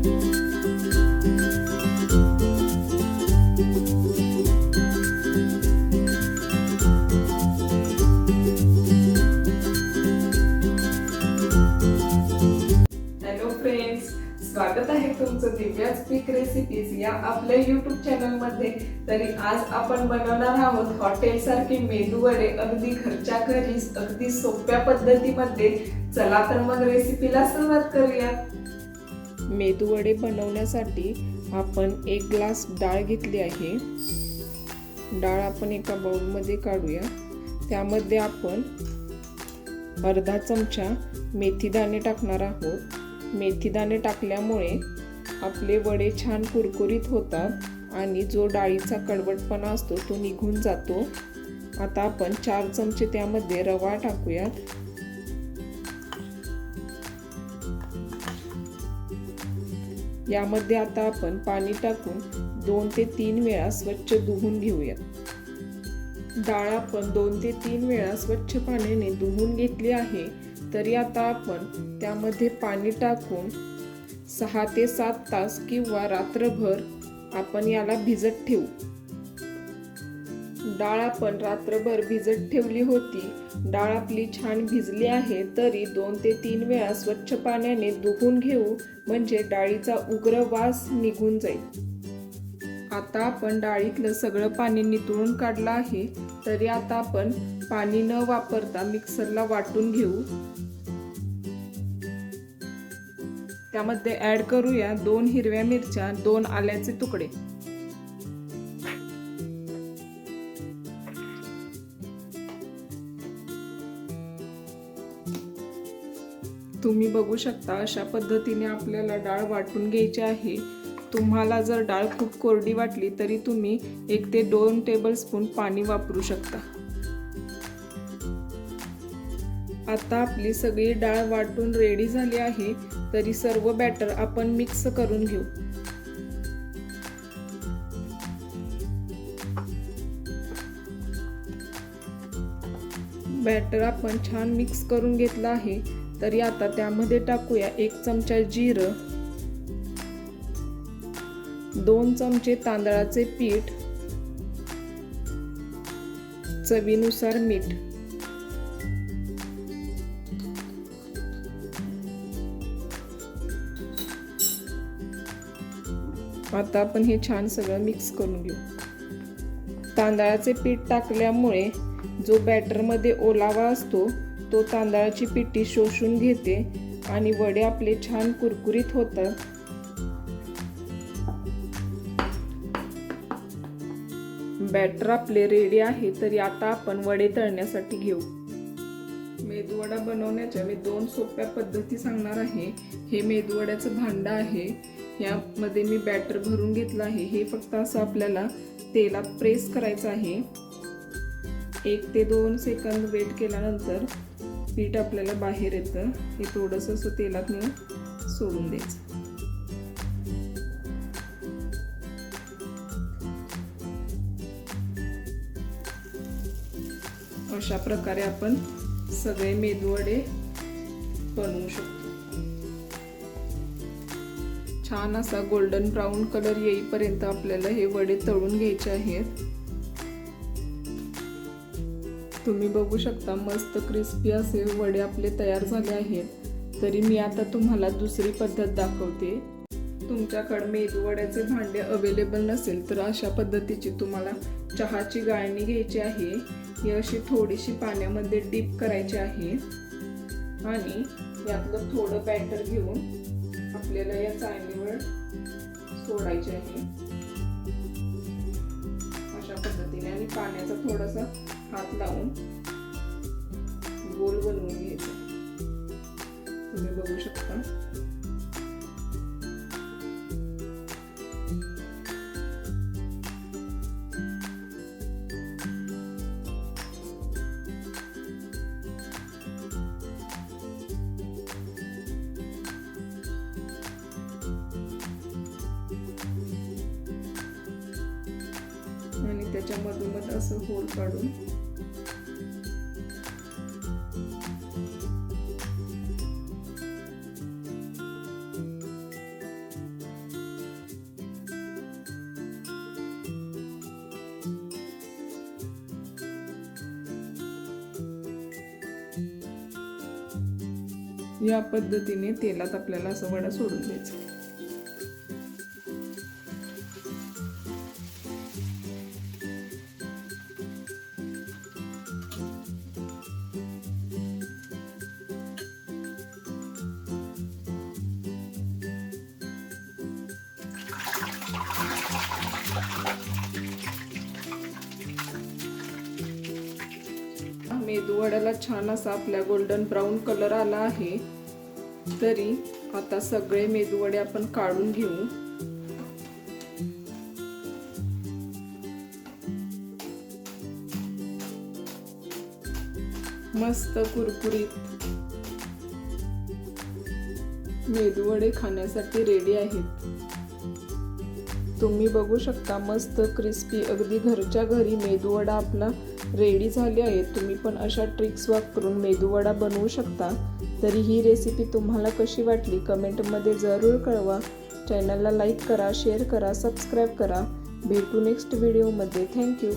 Hello friends स्वागत आहे तुमचं दिव्याच पीक रेसिपीज या आपल्या युट्यूब चॅनलमध्ये. तरी आज आपण बनवणार आहोत हॉटेल सारखे मेदू वडे अगदी घरच्या घरीच अगदी सोप्या पद्धतीमध्ये. चला तर मग रेसिपीला सुरुवात करूया. मेदूवडे बनवण्यासाठी आपण एक ग्लास डाळ घेतली आहे. डाळ आपण एका बाउलमध्ये काढूया. त्यामध्ये आपण अर्धा चमचा मेथीदाणे टाकणार आहोत. मेथीदाणे टाकल्यामुळे आपले वडे छान कुरकुरीत होतात आणि जो डाळीचा कडवटपणा असतो तो निघून जातो. आता आपण चार चमचे त्यामध्ये रवा टाकूयात. यामध्ये आता आपण पाणी टाकून दोन ते तीन वेळा स्वच्छ धुवून घेऊयात डाळ आपण दोन ते तीन वेळा स्वच्छ पाण्याने धुवून घेतली आहे तरी आता आपण त्यामध्ये पाणी टाकून सहा ते सात तास किंवा रात्रभर आपण याला भिजत ठेवू. डाळ आपण रात्रभर भिजत ठेवली होती. डाळ आपली छान भिजली आहे तरी दोन ते तीन वेळा स्वच्छ पाण्याने धुवून घेऊ म्हणजे डाळीचा उग्र वास निघून जाईल. आता आपण डाळीतलं सगळं पाणी नितळून काढलं आहे तरी आता आपण पाणी न वापरता मिक्सरला वाटून घेऊ. त्यामध्ये ऍड करूया दोन हिरव्या मिरच्या दोन आल्याचे तुकडे. तुम्ही बघू शकता अशा पद्धतीने आपल्याला डाळ वाटून घ्यायची आहे. तुम्हाला जर डाळ खूप कोरडी वाटली तरी तुम्ही एक ते दोन टेबलस्पून पाणी वापरू शकता. आता आपली सगळी डाळ वाटून रेडी झाली आहे तरी सर्व बॅटर आपण मिक्स करून घेऊ. बॅटर आपण छान मिक्स करून घेतलं आहे. तरी आता त्यामध्ये टाकूया एक चमचा जिरं दोन चमचे तांदळाचे पीठ चवीनुसार मीठ. आता आपण हे छान सगळं मिक्स करून घेऊ. तांदळाचे पीठ टाकल्यामुळे जो बॅटरमध्ये ओलावा असतो तो तांदळाची पिठी शोषून घेते आणि वडे आपले छान कुरकुरीत होतात. बॅटर आपले रेडी आहे तरी आता आपण वडे तळण्यासाठी घेऊ. मेदूवडा बनवण्याच्या मी दोन सोप्या पद्धती सांगणार आहे. हे मेदूवड्याचं भांडं आहे. यामध्ये मी बॅटर भरून घेतलं आहे. हे फक्त असं आपल्याला तेलात प्रेस करायचं आहे. एक ते दोन सेकंद वेट केल्यानंतर पीठ आपल्याला बाहेर येतं. हे थोडंसं असं तेलात नेऊन सोडून द्यायचं. अशा प्रकारे आपण सगळे मेदूवडे बनवू शकतो. छान असा गोल्डन ब्राऊन कलर येईपर्यंत आपल्याला हे वडे तळून घ्यायचे आहेत. तुम्ही बघू शकता मस्त क्रिस्पी असे वडे आपले तयार झाले आहेत. तरी मी आता तुम्हाला दुसरी पद्धत दाखवते. तुमच्याकडे मेदूवड्याचे भांडे अवेलेबल नसेल तर अशा पद्धतीची तुम्हाला चहाची गाळणी घ्यायची आहे. ही अशी थोडीशी पाण्यामध्ये डीप करायची आहे. आणि यातलं थोडं बॅटर घेऊन आपल्याला या चाळणीवर सोडायचे आहे. अशा पद्धतीने आणि पाण्याचा थोडासा हात लावून गोल बनवून घ्यायचं. तुम्ही बघू शकता. आणि त्याच्या मधोमध असं होल काढून या पद्धतीने तेलात आपल्याला असं वडा सोडून द्यायचं. मेदूवड्याला छान असा आपल्या गोल्डन ब्राऊन कलर आला आहे. तरी आता सगळे मेदूवडे आपण काढून घेऊ. मस्त कुरकुरीत मेदूवडे खाण्यासाठी रेडी आहेत. तुम्ही बघू शकता मस्त क्रिस्पी अगदी घरच्या घरी मेदूवडा आपला रेडी झाले आहेत. तुम्ही पण अशा ट्रिक्स वापरून मेदूवडा बनवू शकता. तरी ही रेसिपी तुम्हाला कशी वाटली? कमेंटमध्ये जरूर कळवा. चॅनलला लाईक करा शेअर करा सबस्क्राईब करा. भेटू नेक्स्ट व्हिडिओमध्ये थँक्यू